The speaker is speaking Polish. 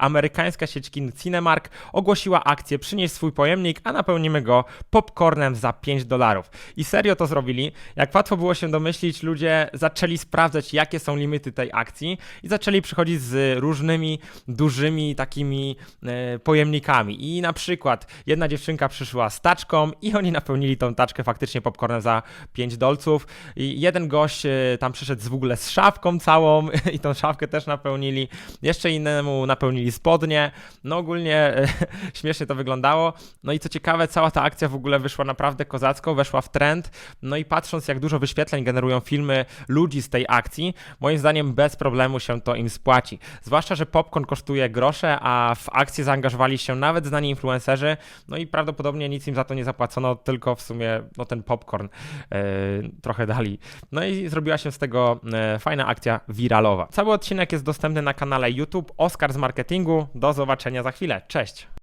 amerykańska sieć kin Cinemark ogłosiła akcję Przynieś swój pojemnik, a napełnimy go popcornem za 5 dolarów. I serio to zrobili. Jak łatwo było się domyślić, ludzie zaczęli sprawdzać, jakie są limity tej akcji i zaczęli przychodzić z różnymi dużymi takimi e, pojemnikami. I na przykład jedna dziewczynka przyszła z taczką i oni napełnili tą taczkę faktycznie popcornem za 5 dolców. I jeden gość e, tam przyszedł w ogóle z szafką całą i tą szafkę też napełnili. Jeszcze innemu napełnili spodnie. No ogólnie śmiesznie to wyglądało. No i co ciekawe, cała ta akcja w ogóle wyszła naprawdę kozacko, weszła w trend. No i patrząc, jak dużo wyświetleń generują filmy ludzi z tej akcji, moim zdaniem bez problemu się to im spłaci. Zwłaszcza, że popcorn kosztuje grosze, a w akcję zaangażowali się nawet znani influencerzy. No i prawdopodobnie nic im za to nie zapłacono, tylko w sumie no, ten popcorn e, trochę dali. No i zrobiła się z tego e, fajna akcja wiralowa. Cały odcinek jest dostępny na kanale YouTube Oscar z marketingu. Do zobaczenia za chwilę. Cześć!